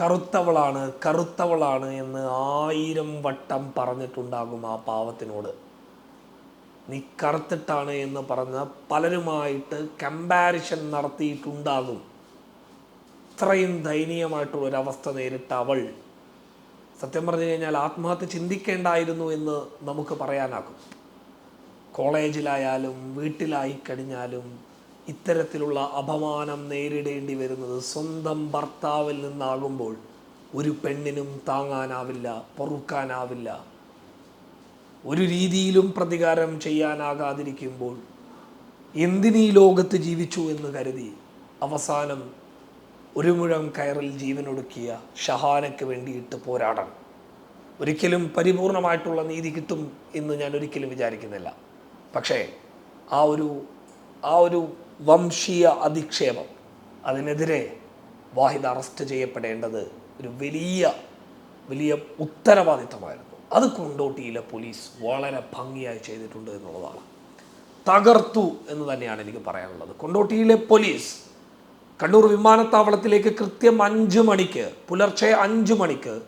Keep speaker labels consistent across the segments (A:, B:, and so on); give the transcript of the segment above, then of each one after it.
A: കറുത്തവളാണ് കറുത്തവളാണ് എന്ന് ആയിരം വട്ടം പറഞ്ഞിട്ടുണ്ടാകും ആ പാവത്തിനോട്. നീ കറുത്തിട്ടാണ് എന്ന് പറഞ്ഞ പലരുമായിട്ട് കമ്പാരിഷൻ നടത്തിയിട്ടുണ്ടാകും. ഇത്രയും ദയനീയമായിട്ടുള്ള ഒരവസ്ഥ നേരിട്ട അവൾ സത്യം പറഞ്ഞു കഴിഞ്ഞാൽ ആത്മഹത്യ ചിന്തിക്കേണ്ടായിരുന്നു എന്ന് നമുക്ക് പറയാനാകും. കോളേജിലായാലും വീട്ടിലായി കഴിഞ്ഞാലും ഇത്തരത്തിലുള്ള അപമാനം നേരിടേണ്ടി വരുന്നത് സ്വന്തം ഭർത്താവിൽ നിന്നാകുമ്പോൾ ഒരു പെണ്ണിനും താങ്ങാനാവില്ല പൊറുക്കാനാവില്ല. ഒരു രീതിയിലും പ്രതികാരം ചെയ്യാനാകാതിരിക്കുമ്പോൾ എന്തിനീ ലോകത്ത് ജീവിച്ചു എന്ന് കരുതി അവസാനം ഒരു മുഴം കയറിൽ ജീവനൊടുക്കിയ ഷഹാനയ്ക്ക് വേണ്ടിയിട്ട് പോരാടണം. ഒരിക്കലും പരിപൂർണമായിട്ടുള്ള നീതി കിട്ടും എന്ന് ഞാൻ ഒരിക്കലും വിചാരിക്കുന്നില്ല. പക്ഷേ ആ ഒരു ആ ഒരു വംശീയ അധിക്ഷേപം അതിനെതിരെ വാഹിദ് അറസ്റ്റ് ചെയ്യപ്പെടേണ്ടത് ഒരു വലിയ വലിയ ഉത്തരവാദിത്തമായിരുന്നു. അത് കൊണ്ടോട്ടിയിലെ പോലീസ് വളരെ ഭംഗിയായി ചെയ്തിട്ടുണ്ട് എന്നുള്ളതാണ്. തകർത്തു എന്ന് തന്നെയാണ് എനിക്ക് പറയാനുള്ളത്. കൊണ്ടോട്ടിയിലെ പോലീസ് കണ്ണൂർ വിമാനത്താവളത്തിലേക്ക് കൃത്യം അഞ്ച് മണിക്ക് പുലർച്ചെ അഞ്ച് മണിക്ക്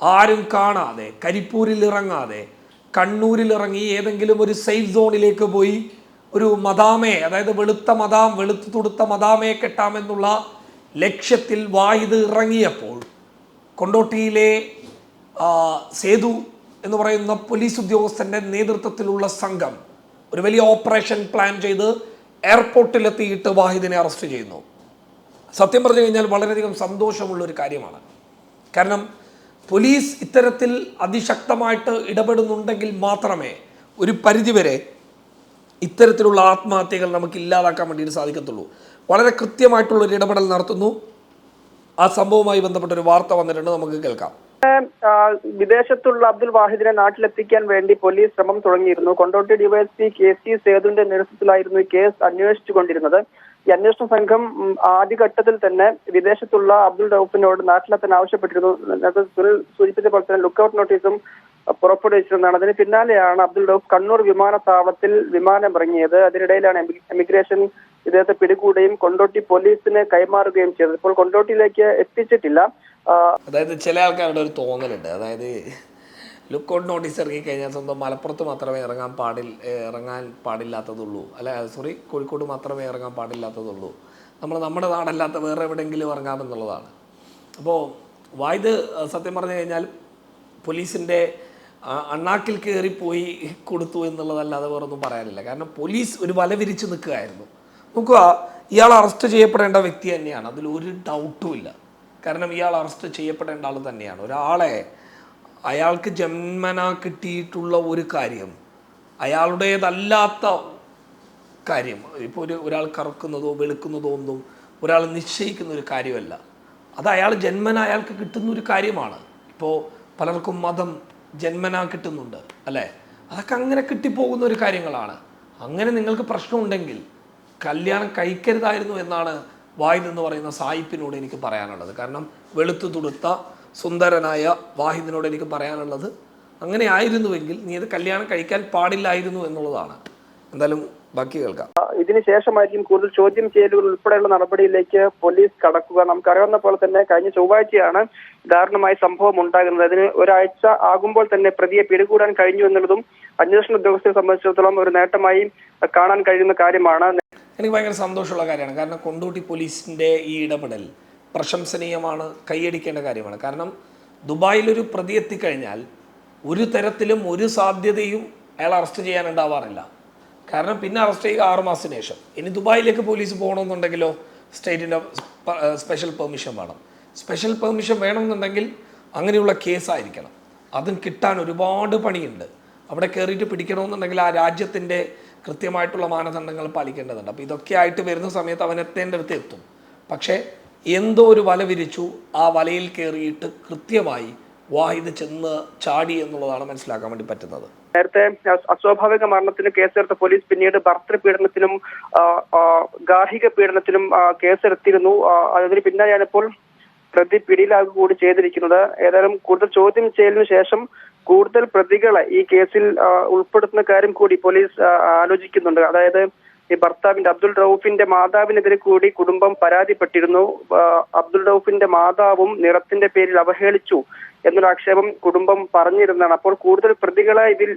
A: ആരും കാണാതെ കരിപ്പൂരിൽ ഇറങ്ങാതെ കണ്ണൂരിൽ ഇറങ്ങി ഏതെങ്കിലും ഒരു സേഫ് സോണിലേക്ക് പോയി ഒരു മദാമയെ അതായത് വെളുത്ത മദാം വെളുത്തു തുടുത്ത മദാമയെ കെട്ടാമെന്നുള്ള ലക്ഷ്യത്തിൽ വായുത് ഇറങ്ങിയപ്പോൾ കൊണ്ടോട്ടിയിലെ സേതു എന്ന് പറയുന്ന പോലീസ് ഉദ്യോഗസ്ഥന്റെ നേതൃത്വത്തിലുള്ള സംഘം ഒരു വലിയ ഓപ്പറേഷൻ പ്ലാൻ ചെയ്ത് എയർപോർട്ടിലെത്തിയിട്ട് വാഹിദിനെ അറസ്റ്റ് ചെയ്യുന്നു. സത്യം പറഞ്ഞു കഴിഞ്ഞാൽ വളരെയധികം സന്തോഷമുള്ള ഒരു കാര്യമാണ്. കാരണം പോലീസ് ഇത്തരത്തിൽ അതിശക്തമായിട്ട് ഇടപെടുന്നുണ്ടെങ്കിൽ മാത്രമേ ഒരു പരിധിവരെ ഇത്തരത്തിലുള്ള ആത്മഹത്യകൾ നമുക്ക് ഇല്ലാതാക്കാൻ വേണ്ടിയിട്ട് സാധിക്കത്തുള്ളൂ. വളരെ കൃത്യമായിട്ടുള്ള ഒരു ഇടപെടൽ നടത്തുന്നു. ആ സംഭവവുമായി ബന്ധപ്പെട്ട ഒരു വാർത്ത വന്നിട്ടുണ്ട്. നമുക്ക് കേൾക്കാം.
B: വിദേശത്തുള്ള അബ്ദുൽ വാഹിദിനെ നാട്ടിലെത്തിക്കാൻ വേണ്ടി പോലീസ് ശ്രമം തുടങ്ങിയിരുന്നു. കൊണ്ടോട്ടി ഡിവൈഎസ്പി കെ സി സേതുവിന്റെ നേതൃത്വത്തിലായിരുന്നു കേസ് അന്വേഷിച്ചുകൊണ്ടിരുന്നത്. ഈ അന്വേഷണ സംഘം ആദ്യഘട്ടത്തിൽ തന്നെ വിദേശത്തുള്ള അബ്ദുൾ റൌഫിനോട് നാട്ടിലെത്താൻ ആവശ്യപ്പെട്ടിരുന്നു. നേരത്തെ സുനിൽ സൂചിപ്പിച്ച പോലെ തന്നെ ലുക്കൌട്ട് നോട്ടീസും പുറപ്പെടുവിച്ചിരുന്നതാണ്. അതിന് പിന്നാലെയാണ് അബ്ദുൾ റൌഫ് കണ്ണൂർ വിമാനത്താവളത്തിൽ വിമാനം ഇറങ്ങിയത് അതിനിടയിലാണ് എമി- എമിഗ്രേഷൻ ഇദ്ദേഹത്തെ പിടികൂടുകയും കൊണ്ടോട്ടി പോലീസിന് കൈമാറുകയും ചെയ്തത്. ഇപ്പോൾ കൊണ്ടോട്ടിയിലേക്ക് എത്തിച്ചിട്ടില്ല.
A: അതായത് ചില ആൾക്കാരുടെ ഒരു തോന്നലുണ്ട്. അതായത് ലുക്കൗട്ട് നോട്ടീസ് ഇറങ്ങിക്കഴിഞ്ഞാൽ സ്വന്തം മലപ്പുറത്ത് മാത്രമേ ഇറങ്ങാൻ പാടില്ല ഇറങ്ങാൻ പാടില്ലാത്തതുള്ളൂ. അല്ല സോറി കോഴിക്കോട് മാത്രമേ ഇറങ്ങാൻ പാടില്ലാത്തതുള്ളൂ. നമ്മൾ നമ്മുടെ നാടല്ലാത്ത വേറെ എവിടെയെങ്കിലും ഇറങ്ങാമെന്നുള്ളതാണ്. അപ്പോൾ വായത് സത്യം പറഞ്ഞു കഴിഞ്ഞാൽ പോലീസിന്റെ അണ്ണാക്കിൽ കയറിപ്പോയി കൊടുത്തു എന്നുള്ളതല്ലാതെ വേറെ ഒന്നും പറയാനില്ല. കാരണം പോലീസ് ഒരു വല വിരിച്ച് നിൽക്കുകയായിരുന്നു. നോക്കുക ഇയാൾ അറസ്റ്റ് ചെയ്യപ്പെടേണ്ട വ്യക്തി തന്നെയാണ്. അതിൽ ഒരു ഡൗട്ടും ഇല്ല. കാരണം ഇയാൾ അറസ്റ്റ് ചെയ്യപ്പെടേണ്ട ആൾ തന്നെയാണ്. ഒരാളെ അയാൾക്ക് ജന്മന കിട്ടിയിട്ടുള്ള ഒരു കാര്യം അയാളുടേതല്ലാത്ത കാര്യം ഇപ്പോൾ ഒരു ഒരാൾ കറക്കുന്നതോ വെളുക്കുന്നതോ ഒന്നും ഒരാൾ നിശ്ചയിക്കുന്ന ഒരു കാര്യമല്ല. അത് അയാൾ ജന്മന അയാൾക്ക് കിട്ടുന്ന ഒരു കാര്യമാണ്. ഇപ്പോൾ പലർക്കും മതം ജന്മന കിട്ടുന്നുണ്ട് അല്ലേ? അതൊക്കെ അങ്ങനെ കിട്ടിപ്പോകുന്ന ഒരു കാര്യങ്ങളാണ്. അങ്ങനെ നിങ്ങൾക്ക് പ്രശ്നമുണ്ടെങ്കിൽ കല്യാണം കഴിക്കരുതായിരുന്നു എന്നാണ് വായിൽ എന്ന് പറയുന്ന സായിപ്പിനോട് എനിക്ക് പറയാനുള്ളത്. കാരണം വെളുത്തു തുടുത്ത സുന്ദരനായ വാഹിദിനോട് എനിക്ക് പറയാനുള്ളത് അങ്ങനെ ആയിരുന്നുവെങ്കിൽ നീ അത് കല്യാണം കഴിക്കാൻ പാടില്ലായിരുന്നു എന്നുള്ളതാണ്. എന്തായാലും ബാക്കി കേൾക്കാം.
B: ഇതിനുശേഷമായിരിക്കും കൂടുതൽ ചോദ്യം ചെയ്യലുകൾ ഉൾപ്പെടെയുള്ള നടപടിയിലേക്ക് പോലീസ് കടക്കുക. നമുക്കറിയാവുന്ന പോലെ തന്നെ കഴിഞ്ഞ ചൊവ്വാഴ്ചയാണ് ദാരുണമായ സംഭവം ഉണ്ടാകുന്നത്. അതിന് ഒരാഴ്ച ആകുമ്പോൾ തന്നെ പ്രതിയെ പിടികൂടാൻ കഴിഞ്ഞു എന്നുള്ളതും അന്വേഷണ ഉദ്യോഗസ്ഥരെ സംബന്ധിച്ചിടത്തോളം ഒരു നേട്ടമായി കാണാൻ കഴിയുന്ന കാര്യമാണ്.
A: എനിക്ക് ഭയങ്കര സന്തോഷമുള്ള കാര്യമാണ്. കാരണം കൊണ്ടോട്ടി പോലീസിന്റെ ഈ ഇടപെടൽ പ്രശംസനീയമാണ് കൈയടിക്കേണ്ട കാര്യമാണ്. കാരണം ദുബായിലൊരു പ്രതി എത്തിക്കഴിഞ്ഞാൽ ഒരു തരത്തിലും ഒരു സാധ്യതയും അയാൾ അറസ്റ്റ് ചെയ്യാനുണ്ടാവാറില്ല കാരണം പിന്നെ അറസ്റ്റ് ചെയ്യുക ആറ് മാസത്തിന് ശേഷം. ഇനി ദുബായിലേക്ക് പോലീസ് പോകണമെന്നുണ്ടെങ്കിലോ സ്റ്റേറ്റിന്റെ സ്പെഷ്യൽ പെർമിഷൻ വേണം. സ്പെഷ്യൽ പെർമിഷൻ വേണമെന്നുണ്ടെങ്കിൽ അങ്ങനെയുള്ള കേസായിരിക്കണം. അതും കിട്ടാൻ ഒരുപാട് പണിയുണ്ട്. അവിടെ കയറിയിട്ട് പിടിക്കണമെന്നുണ്ടെങ്കിൽ ആ രാജ്യത്തിന്റെ കൃത്യമായിട്ടുള്ള മാനദണ്ഡങ്ങൾ പാലിക്കേണ്ടതുണ്ട്. അപ്പോൾ ഇതൊക്കെ ആയിട്ട് വരുന്ന സമയത്ത് അവൻ എത്തേണ്ടടുത്ത് എത്തും. പക്ഷേ എന്തോ ഒരു വല വിരിച്ചു. ആ വലയിൽ കയറിയിട്ട് കൃത്യമായി വാഹിദ് ചെന്ന് ചാടി എന്നുള്ളതാണ് മനസ്സിലാക്കാൻ വേണ്ടി പറ്റുന്നത്.
B: നേരത്തെ അസ്വാഭാവിക മരണത്തിന് കേസെടുത്ത പോലീസ് പിന്നീട് ഭർത്തൃ പീഡനത്തിനും ആ, ആ, ഗാർഹിക പീഡനത്തിനും കേസെടുത്തിരുന്നു. അതിന് പിന്നാലെയാണ് ഇപ്പോൾ പ്രതി പിടിയിലാകുക കൂടി ചെയ്തിരിക്കുന്നത്. ഏതായാലും കൂടുതൽ ചോദ്യം ചെയ്യലിന് ശേഷം കൂടുതൽ പ്രതികളെ ഈ കേസിൽ ഉൾപ്പെടുത്തുന്ന കാര്യം കൂടി പോലീസ് ആലോചിക്കുന്നുണ്ട്. അതായത് ഈ ഭർത്താവിന്റെ അബ്ദുൾ റൌഫിന്റെ മാതാവിനെതിരെ കൂടി കുടുംബം പരാതിപ്പെട്ടിരുന്നു. അബ്ദുൾ റൌഫിന്റെ മാതാവും നിറത്തിന്റെ പേരിൽ അവഹേളിച്ചു എന്നൊരു ആക്ഷേപം കുടുംബം പറഞ്ഞിരുന്നതാണ്. അപ്പോൾ കൂടുതൽ പ്രതികളെ ഇതിൽ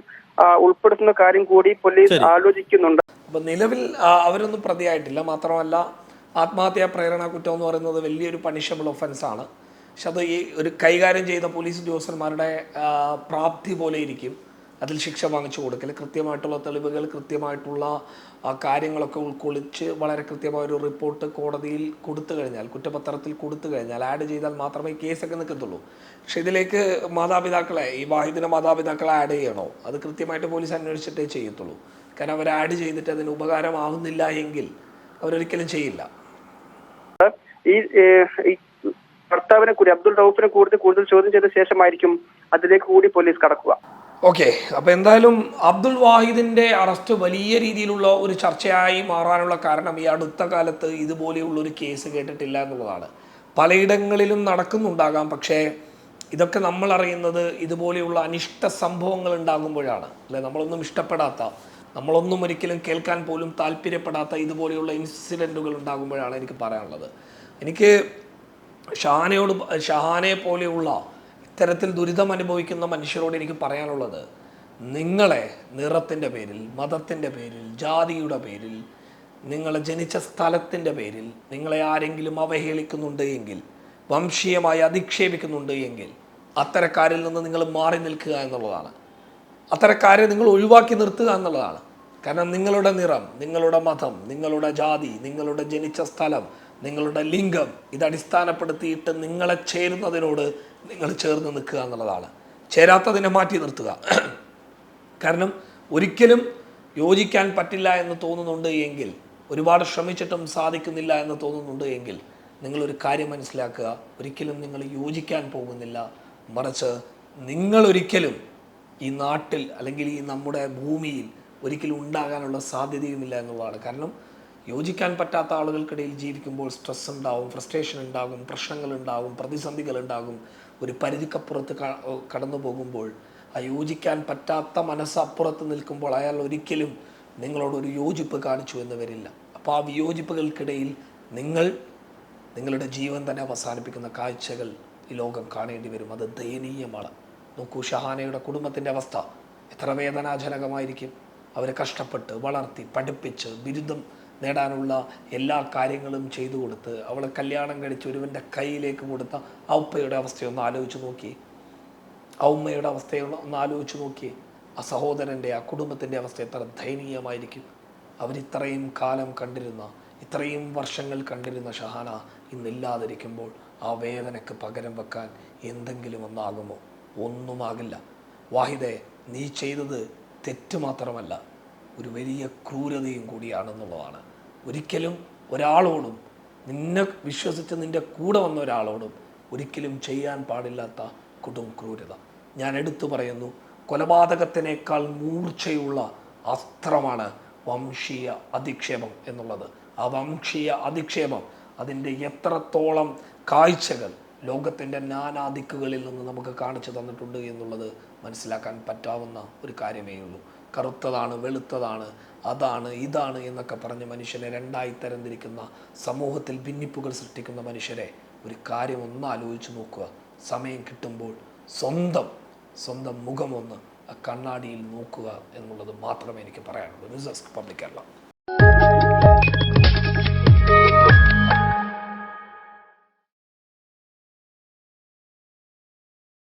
B: ഉൾപ്പെടുത്തുന്ന കാര്യം കൂടി പോലീസ് ആലോചിക്കുന്നുണ്ട്.
A: നിലവിൽ അവരൊന്നും പ്രതിയായിട്ടില്ല. മാത്രമല്ല ആത്മഹത്യാ പ്രേരണ കുറ്റം എന്ന് പറയുന്നത് വലിയൊരു പണിഷബിൾ ഒഫൻസാണ് പക്ഷെ അത് ഈ ഒരു കൈകാര്യം ചെയ്ത പോലീസ് ഉദ്യോഗസ്ഥന്മാരുടെ പ്രാപ്തി പോലെ ഇരിക്കും. അതിൽ ശിക്ഷ വാങ്ങിച്ചു കൊടുക്കൽ കൃത്യമായിട്ടുള്ള തെളിവുകൾ കൃത്യമായിട്ടുള്ള കാര്യങ്ങളൊക്കെ ഉൾക്കൊള്ളിച്ച് വളരെ കൃത്യമായ ഒരു റിപ്പോർട്ട് കോടതിയിൽ കൊടുത്തു കഴിഞ്ഞാൽ കുറ്റപത്രത്തിൽ കൊടുത്തു കഴിഞ്ഞാൽ ആഡ് ചെയ്താൽ മാത്രമേ കേസൊക്കെ നിൽക്കത്തുള്ളൂ. പക്ഷെ ഇതിലേക്ക് മാതാപിതാക്കളെ ഈ വാഹിദിന മാതാപിതാക്കളെ ആഡ് ചെയ്യണോ? അത് കൃത്യമായിട്ട് പോലീസ് അന്വേഷിച്ചിട്ടേ ചെയ്യത്തുള്ളൂ. കാരണം അവർ ആഡ് ചെയ്തിട്ട് അതിന് ഉപകാരമാവുന്നില്ല എങ്കിൽ അവരൊരിക്കലും ചെയ്യില്ല.
B: ഈ ഭർത്താവിനെ കൂടി അബ്ദുൾ റൌഫിനെ കൂടുതൽ കൂടുതൽ ചോദ്യം ചെയ്ത ശേഷമായിരിക്കും അതിലേക്ക് കൂടി പോലീസ് കടക്കുക.
A: ഓക്കെ അപ്പോൾ എന്തായാലും അബ്ദുൾ വാഹിദിന്റെ അറസ്റ്റ് വലിയ രീതിയിലുള്ള ഒരു ചർച്ചയായി മാറാനുള്ള കാരണം ഈ അടുത്ത കാലത്ത് ഇതുപോലെയുള്ളൊരു കേസ് കേട്ടിട്ടില്ല എന്നുള്ളതാണ്. പലയിടങ്ങളിലും നടക്കുന്നുണ്ടാകാം പക്ഷേ ഇതൊക്കെ നമ്മൾ അറിയുന്നത് ഇതുപോലെയുള്ള അനിഷ്ട സംഭവങ്ങൾ ഉണ്ടാകുമ്പോഴാണ്. അല്ലെ? നമ്മളൊന്നും ഇഷ്ടപ്പെടാത്ത നമ്മളൊന്നും ഒരിക്കലും കേൾക്കാൻ പോലും താല്പര്യപ്പെടാത്ത ഇതുപോലെയുള്ള ഇൻസിഡന്റുകൾ ഉണ്ടാകുമ്പോഴാണ് എനിക്ക് പറയാനുള്ളത്. എനിക്ക് ഷഹാനയോട് ഷഹാനെ പോലെയുള്ള ഇത്തരത്തിൽ ദുരിതം അനുഭവിക്കുന്ന മനുഷ്യരോട് എനിക്ക് പറയാനുള്ളത് നിങ്ങളെ നിറത്തിന്റെ പേരിൽ മതത്തിന്റെ പേരിൽ ജാതിയുടെ പേരിൽ നിങ്ങൾ ജനിച്ച സ്ഥലത്തിന്റെ പേരിൽ നിങ്ങളെ ആരെങ്കിലും അവഹേളിക്കുന്നുണ്ട് എങ്കിൽ വംശീയമായി അധിക്ഷേപിക്കുന്നുണ്ട് എങ്കിൽ അത്തരക്കാരിൽ നിന്ന് നിങ്ങൾ മാറി നിൽക്കുക എന്നുള്ളതാണ്. അത്തരക്കാരെ നിങ്ങൾ ഒഴിവാക്കി നിർത്തുക എന്നുള്ളതാണ്. കാരണം നിങ്ങളുടെ നിറം നിങ്ങളുടെ മതം നിങ്ങളുടെ ജാതി നിങ്ങളുടെ ജനിച്ച സ്ഥലം നിങ്ങളുടെ ലിംഗം ഇത് അടിസ്ഥാനപ്പെടുത്തിയിട്ട് നിങ്ങളെ ചേരുന്നതിനോട് നിങ്ങൾ ചേർന്ന് നിൽക്കുക എന്നുള്ളതാണ്. ചേരാത്തതിനെ മാറ്റി നിർത്തുക. കാരണം ഒരിക്കലും യോജിക്കാൻ പറ്റില്ല എന്ന് തോന്നുന്നുണ്ട് എങ്കിൽ ഒരുപാട് ശ്രമിച്ചിട്ടും സാധിക്കുന്നില്ല എന്ന് തോന്നുന്നുണ്ട് എങ്കിൽ നിങ്ങളൊരു കാര്യം മനസ്സിലാക്കുക. ഒരിക്കലും നിങ്ങൾ യോജിക്കാൻ പോകുന്നില്ല. മറിച്ച് നിങ്ങളൊരിക്കലും ഈ നാട്ടിൽ അല്ലെങ്കിൽ ഈ നമ്മുടെ ഭൂമിയിൽ ഒരിക്കലും ഉണ്ടാകാനുള്ള സാധ്യതയുമില്ല എന്നുള്ളതാണ്. കാരണം യോജിക്കാൻ പറ്റാത്ത ആളുകൾക്കിടയിൽ ജീവിക്കുമ്പോൾ സ്ട്രെസ് ഉണ്ടാവും ഫ്രസ്ട്രേഷൻ ഉണ്ടാകും പ്രശ്നങ്ങൾ ഉണ്ടാകും പ്രതിസന്ധികൾ ഉണ്ടാകും. ഒരു പരിധിക്കപ്പുറത്ത് കടന്നു പോകുമ്പോൾ ആ യോജിക്കാൻ പറ്റാത്ത മനസ്സപ്പുറത്ത് നിൽക്കുമ്പോൾ അയാൾ ഒരിക്കലും നിങ്ങളോടൊരു യോജിപ്പ് കാണിച്ചു എന്ന് വരില്ല അപ്പോൾ ആ വിയോജിപ്പുകൾക്കിടയിൽ നിങ്ങൾ നിങ്ങളുടെ ജീവൻ തന്നെ അവസാനിപ്പിക്കുന്ന കാഴ്ചകൾ ഈ ലോകം കാണേണ്ടി വരും. അത് ദയനീയമാണ്. നോക്കൂ ഷഹാനയുടെ കുടുംബത്തിന്റെ അവസ്ഥ എത്ര വേദനാജനകമായിരിക്കും. അവരെ കഷ്ടപ്പെട്ട് വളർത്തി പഠിപ്പിച്ച് ബിരുദം നേടാനുള്ള എല്ലാ കാര്യങ്ങളും ചെയ്തു കൊടുത്ത് അവളെ കല്യാണം കഴിച്ച് ഒരുവന്റെ കയ്യിലേക്ക് കൊടുത്ത ആ ഉപ്പയുടെ അവസ്ഥയൊന്ന് ആലോചിച്ച് നോക്കി. ഔമ്മയുടെ ഉമ്മയുടെ അവസ്ഥയൊന്ന് ഒന്ന് ആലോചിച്ച് നോക്കി. ആ സഹോദരന്റെ ആ കുടുംബത്തിന്റെ അവസ്ഥ എത്ര ദയനീയമായിരിക്കും. അവരിത്രയും കാലം കണ്ടിരുന്ന ഇത്രയും വർഷങ്ങൾ കണ്ടിരുന്ന ഷഹാന ഇന്നില്ലാതിരിക്കുമ്പോൾ ആ വേദനയ്ക്ക് പകരം വെക്കാൻ എന്തെങ്കിലും ഒന്നാകുമോ? ഒന്നുമാകില്ല. വാഹിദെ നീ ചെയ്തത് തെറ്റ് മാത്രമല്ല. ഒരു വലിയ ക്രൂരതയും കൂടിയാണെന്നുള്ളതാണ്. ഒരിക്കലും ഒരാളോടും നിന്നെ വിശ്വസിച്ച് നിന്റെ കൂടെ വന്ന ഒരാളോടും ഒരിക്കലും ചെയ്യാൻ പാടില്ലാത്ത കൊടും ക്രൂരത. ഞാൻ എടുത്തു പറയുന്നു കൊലപാതകത്തിനേക്കാൾ മൂർച്ചയുള്ള അസ്ത്രമാണ് വംശീയ അധിക്ഷേപം എന്നുള്ളത്. ആ വംശീയ അധിക്ഷേപം അതിന്റെ എത്രത്തോളം കാഴ്ചകൾ ലോകത്തിന്റെ നാനാദിക്കുകളിൽ നിന്ന് നമുക്ക് കാണിച്ചു തന്നിട്ടുണ്ട് എന്നുള്ളത് മനസ്സിലാക്കാൻ പറ്റാവുന്ന ഒരു കാര്യമേ ഉള്ളൂ കറുത്തതാണ് വെളുത്തതാണ് അതാണ് ഇതാണ് എന്നൊക്കെ പറഞ്ഞ് മനുഷ്യനെ രണ്ടായി തരംതിരിക്കുന്ന സമൂഹത്തിൽ ഭിന്നിപ്പുകൾ സൃഷ്ടിക്കുന്ന മനുഷ്യരെ ഒരു കാര്യം ഒന്ന് ആലോചിച്ച് നോക്കുക. സമയം കിട്ടുമ്പോൾ സ്വന്തം സ്വന്തം മുഖമൊന്ന് ആ കണ്ണാടിയിൽ നോക്കുക എന്നുള്ളത് മാത്രമേ എനിക്ക് പറയാനുള്ളൂ. News desk public Kerala.